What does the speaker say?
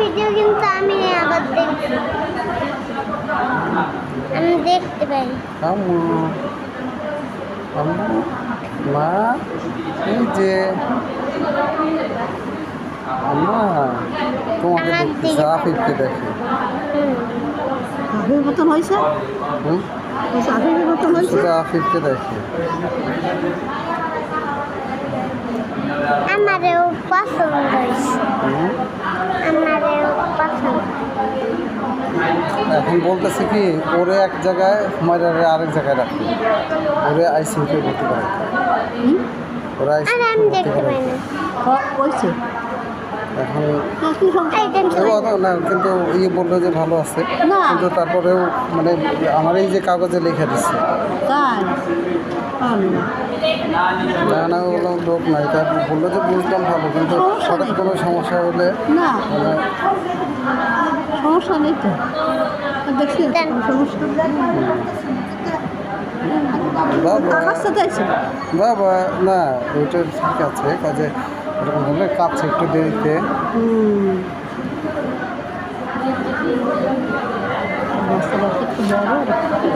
Video কিন্তু আমি আবার দেখি আমি দেখতে পারি আম্মু। আম্মু মা এই যে। আম্মা তোমাকে আমার দেখতেছে দিকে। দেখে। আফিফের মতন হয়েছে? আফিফের মতন হয়েছে? আফিফকে দেখে। আমারও পছন্দ হয়েছে হুম? আমারও পছন্দ এখন বলতেছে কি ওরে এক জায়গায় মায়ের আরেক জায়গায় রাখবে। ওরে আইসিউতে ভর্তি করা ওরা আর আমি আইসিউতে ভর্তি দেখতে পাই না। হ- হয়েছে এখন না, কিন্তু ইয়ে বলল যে ভালো আছে। কিন্তু তারপরেও মানে আমার এই যে কাগজে লিখে দিচ্ছে না। না না বললাম লোক নাই তার বলল যে বুঝলাম ভালো কিন্তু হঠাৎ কোনো সমস্যা হলে মানে সমস্যা নেই তো। দেখছি। বাবা। বাবা না ওইটা ঠিক আছে কাজে এরকম হলে কাছে একটু দেরিতে। বড়।